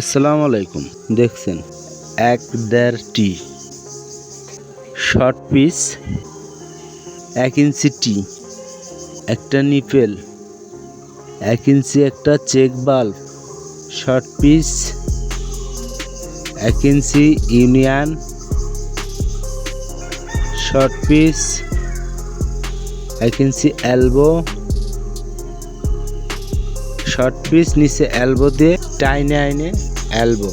আসসালামু আলাইকুম দেখছেন এক দেড় টি। শর্ট পিস, এক ইঞ্চি টি, একটা নিপেল, এক ইঞ্চি একটা চেক বাল্ব। শর্ট পিস, এক ইঞ্চি ইউনিয়ন। শর্ট পিস, এক ইঞ্চি এলবো। শর্ট পিস নিচে এলবো দিয়ে টাইনে আইনে এলবো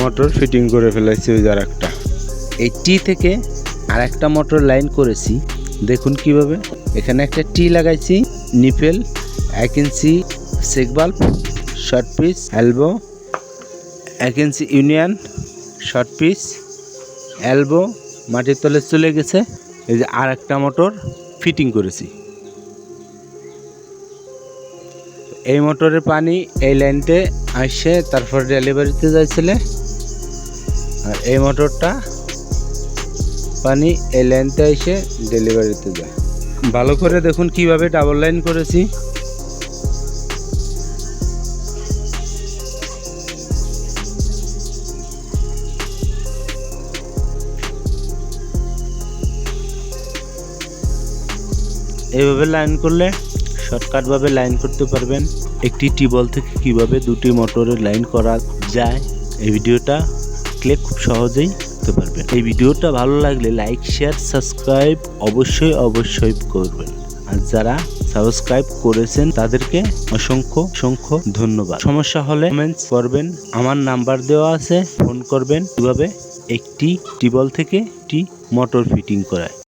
মোটর ফিটিং করে ফেলেছি ওই যার একটা এই টি থেকে আর একটা মোটর লাইন করেছি। দেখুন কীভাবে। এখানে একটা টি লাগাইছি নিপেল এক ইঞ্চি সেক বাল্ব শর্ট পিস এলবো এক inch union short piece elbow মাটির তলে চলে গেছে। এই যে আর একটা মোটর ফিটিং করেছি। এই মোটরের পানি এই লাইনতে আসে, তারপর ডেলিভারিতে যাইছিল। আর এই মোটরটা পানি এই লাইনতে এসে ডেলিভারিতে যায়। ভালো করে দেখুন কীভাবে ডাবল লাইন করেছি। এইভাবে লাইন করলে শর্টকাটভাবে লাইন করতে পারবেন। একটি টিউবওয়েল থেকে কীভাবে দুটি মোটরের লাইন করা যায়, এই ভিডিওটা ক্লিক খুব সহজেই করতে পারবেন। এই ভিডিওটা ভালো লাগলে লাইক শেয়ার সাবস্ক্রাইব অবশ্যই অবশ্যই করবেন। আর যারা সাবস্ক্রাইব করেছেন, তাদেরকে অসংখ্য অসংখ্য ধন্যবাদ। সমস্যা হলে কমেন্টস করবেন, আমার নাম্বার দেওয়া আছে ফোন করবেন। কীভাবে একটি টিউবওয়েল থেকে একটি মোটর ফিটিং করায়।